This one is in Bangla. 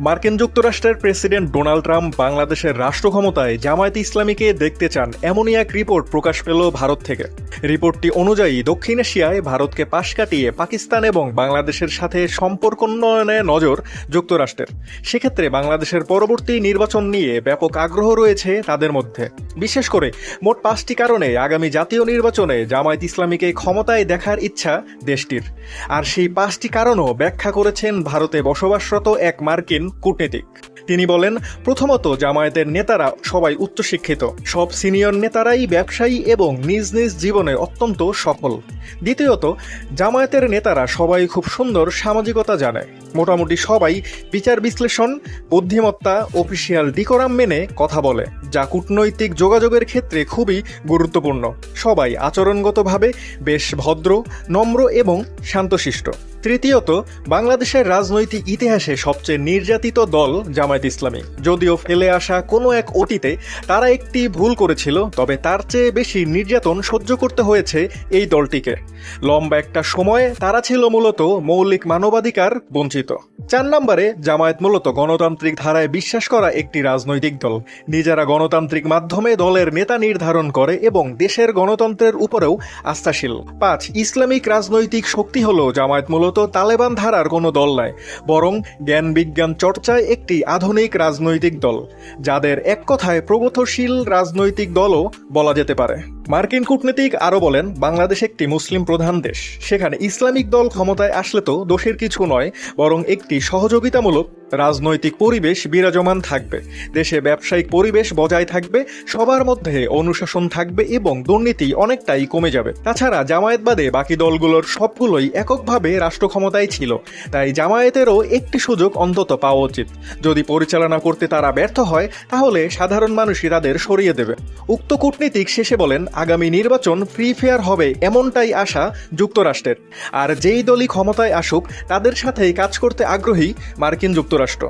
মার্কিন যুক্তরাষ্ট্রের প্রেসিডেন্ট ডোনাল্ড ট্রাম্প বাংলাদেশের রাষ্ট্র ক্ষমতায় জামায়াত ইসলামীকে দেখতে চান, এমনই এক রিপোর্ট প্রকাশ পেল ভারত থেকে। রিপোর্টটি অনুযায়ী, দক্ষিণ এশিয়ায় ভারতকে পাশ কাটিয়ে পাকিস্তান এবং বাংলাদেশের সাথে সম্পর্ক উন্নয়নে নজর যুক্তরাষ্ট্রের। সেক্ষেত্রে বাংলাদেশের পরবর্তী নির্বাচন নিয়ে ব্যাপক আগ্রহ রয়েছে তাদের মধ্যে। বিশেষ করে, মোট পাঁচটি কারণে আগামী জাতীয় নির্বাচনে জামায়াত ইসলামীকে ক্ষমতায় দেখার ইচ্ছা দেশটির। আর সেই পাঁচটি কারণও ব্যাখ্যা করেছেন ভারতে বসবাসরত এক মার্কিন কূটনীতিক। তিনি বলেন, প্রথমত জামায়াতের নেতারা সবাই উচ্চশিক্ষিত। সব সিনিয়র নেতারাই ব্যবসায়ী এবং নিজ নিজ জীবনে অত্যন্ত সফল। দ্বিতীয়ত, জামায়াতের নেতারা সবাই খুব সুন্দর সামাজিকতা জানে। মোটামুটি সবাই বিচার বিশ্লেষণ, বুদ্ধিমত্তা, অফিসিয়াল ডিকোরাম মেনে কথা বলে, যা কূটনৈতিক যোগাযোগের ক্ষেত্রে খুবই গুরুত্বপূর্ণ। সবাই আচরণগতভাবে বেশ ভদ্র, নম্র এবং শান্তশিষ্ট। তৃতীয়ত, বাংলাদেশের রাজনৈতিক ইতিহাসে সবচেয়ে নির্যাতিত দল জামায়াত ইসলামী। যদিও ফেলে আসা কোনো এক অতীতে তারা একটি ভুল করেছিল, তবে তার চেয়ে বেশি নির্যাতন সহ্য করতে হয়েছে এই দলটিকে। লম্বা একটা সময়ে তারা ছিল মূলত মৌলিক মানবাধিকার বঞ্চিত। চার নম্বরে জামায়াত মূলত গণতান্ত্রিক ধারায় বিশ্বাস করা একটি রাজনৈতিক দল। নিজেরা গণতান্ত্রিক মাধ্যমে দলের নেতা নির্ধারণ করে এবং দেশের গণতন্ত্রের উপরেও আস্থাশীল। পাঁচ, ইসলামিক রাজনৈতিক শক্তি হল জামায়াত মূলত তালেবান ধারার কোনো দল নয়, বরং জ্ঞান বিজ্ঞান চর্চায় একটি আধুনিক রাজনৈতিক দল, যাদের এক কথায় প্রগতিশীল রাজনৈতিক দলও বলা যেতে পারে। মার্কিন কূটনীতিক আরও বলেন, বাংলাদেশ একটি মুসলিম প্রধান দেশ। সেখানে ইসলামিক দল ক্ষমতায় আসলে তো দোষের কিছু নয়, বরং একটি সহযোগিতামূলক রাজনৈতিক পরিবেশ বিরাজমান থাকবে। দেশে ব্যবসায়িক পরিবেশ বজায় থাকবে, সবার মধ্যে অনুশাসন থাকবে এবং দুর্নীতি অনেকটাই কমে যাবে। তাছাড়া জামায়াত বাদে বাকি দলগুলোর সবগুলোই এককভাবে রাষ্ট্র ক্ষমতায় ছিল। তাই জামায়াতেরও একটি সুযোগ অন্তত পাওয়া উচিত। যদি পরিচালনা করতে তারা ব্যর্থ হয়, তাহলে সাধারণ মানুষই তাদের সরিয়ে দেবে। উক্ত কূটনীতিক শেষে বলেন, আগামী নির্বাচন ফ্রি ফেয়ার হবে এমনটাই আশা যুক্তরাষ্ট্রের। আর যেই দলই ক্ষমতায় আসুক, তাদের সাথেই কাজ করতে আগ্রহী মার্কিন যুক্তরাষ্ট্র।